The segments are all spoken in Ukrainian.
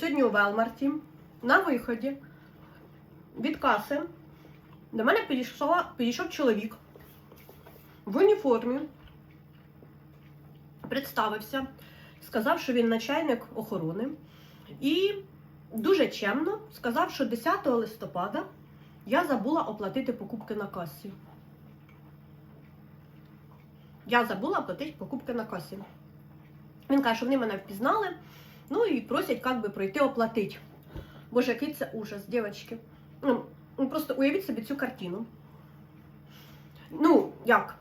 Сьогодні у Велмарті на виході від каси до мене підійшла, підійшов чоловік в уніформі, представився, сказав, що він начальник охорони, і дуже чемно сказав, що 10 листопада я забула оплатити покупки на касі. Я забула оплатити покупки на касі. Він каже, що вони мене впізнали, ну і просять як би пройти оплатити. Боже, який це ужас, дівчатки. Ну, ну, просто уявіть собі цю картину. Ну, як?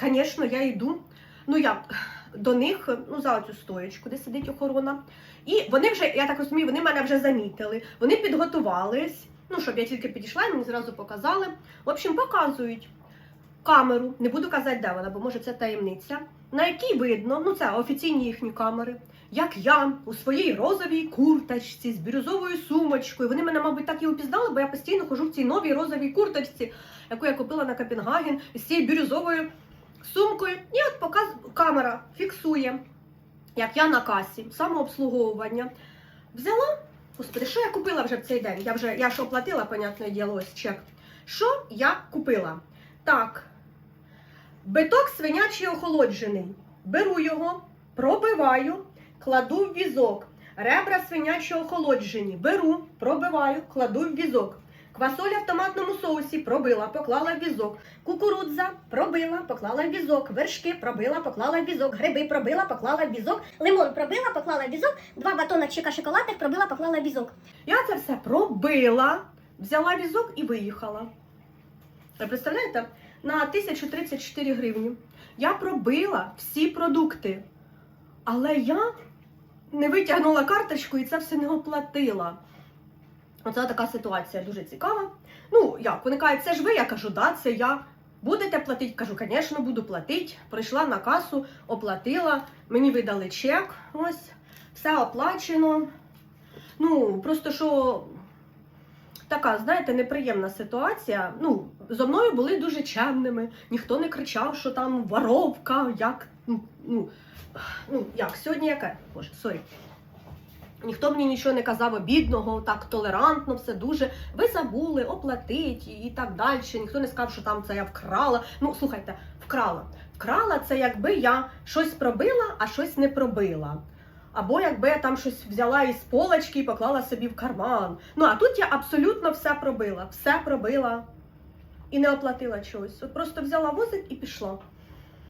Звісно, я йду. Ну як? До них, ну, за цю стоєчку, де сидить охорона. І вони вже, я так розумію, вони мене вже замітили, вони підготувались. Ну, щоб я тільки підійшла, і мені зразу показали. В общем, показують камеру, не буду казати, де вона, бо може це таємниця, на якій видно, ну це офіційні їхні камери, як я у своїй розовій курточці з бірюзовою сумочкою. Вони мене, мабуть, так і упізнали, бо я постійно хожу в цій новій розовій курточці, яку я купила на Копенгаген, з цією бірюзовою сумкою. І от показ камера фіксує, як я на касі, самообслуговування. Взяла, господи, що я купила вже в цей день? Я вже я ж оплатила, понятне діло, ось чек. Що я купила? Так. Биток свинячий охолоджений. Беру його, пробиваю, кладу в візок. Ребра свинячі охолоджені. Беру, пробиваю, кладу в візок. Квасоля в томатному соусі пробила, поклала в візок. Кукурудза пробила, поклала в візок. Вершки пробила, поклала в візок. Гриби пробила, поклала в візок. Лимон пробила, поклала в візок, два батончика шоколадних пробила, поклала в візок. Я це все пробила, взяла візок і виїхала. Представляєте? На 1034 гривні. Я пробила всі продукти, але я не витягнула карточку і це все не оплатила. Оце така ситуація дуже цікава. Ну, як, вони кажуть, це ж ви, я кажу, да, це я. Будете платити? Кажу, звісно, буду платити. Прийшла на касу, оплатила, мені видали чек, ось, все оплачено. Ну, просто що така, знаєте, неприємна ситуація. Ну, зо мною були дуже чемними, ніхто не кричав, що там воровка, як. Ну, ну, ну як, сьогодні яке? Боже, сорі. Ніхто мені нічого не казав обідного, так толерантно, все дуже. Ви забули оплатить і, так далі. Ніхто не сказав, що там це я вкрала. Ну, слухайте, вкрала. Вкрала це якби я щось пробила, а щось не пробила. Або якби я там щось взяла із полочки і поклала собі в карман. Ну а тут я абсолютно все пробила, все пробила і не оплатила чогось. От просто взяла возик і пішла.